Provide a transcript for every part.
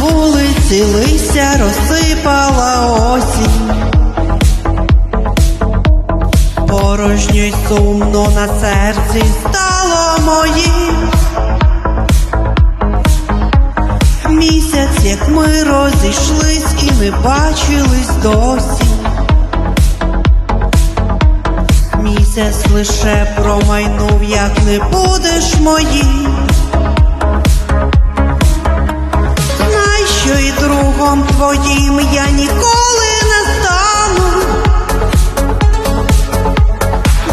вулиці листя розсипала осінь. Порожньо й сумно на серці стало моїм. Місяць, як ми розійшлись і не бачились досі. Місяць лише промайнув, як не будеш моїм. Що і другом твоїм я ніколи не стану,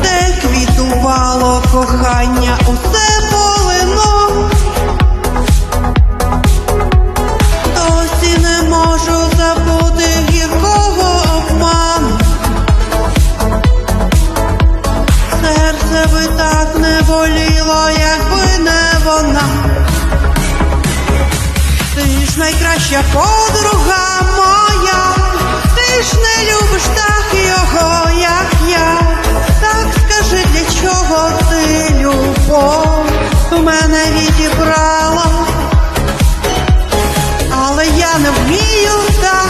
де квітувало кохання, усе полино. Досі не можу забути гіркого обману. Серце би так не боліло, якби не вона. Ти ж найкраща подруга моя, ти ж не любиш так його, як я. Так скажи, для чого ти любов у мене відібрала, але я не вмію так,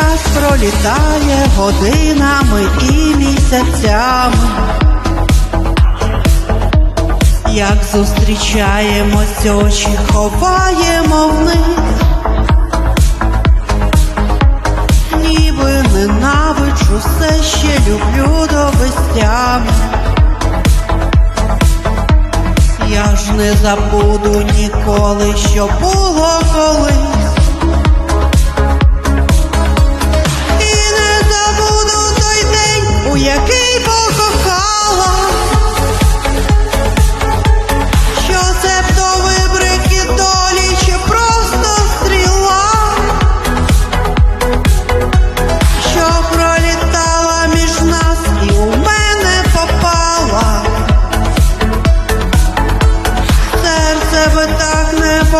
Час пролітає годинами і місяцями. Як зустрічаємось, очі ховаємо вниз, ніби ненавиджу, все ще люблю до безтями. Я ж не забуду ніколи, що було колись.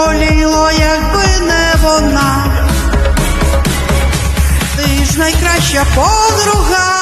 Боліло, якби не вона. Ти ж найкраща подруга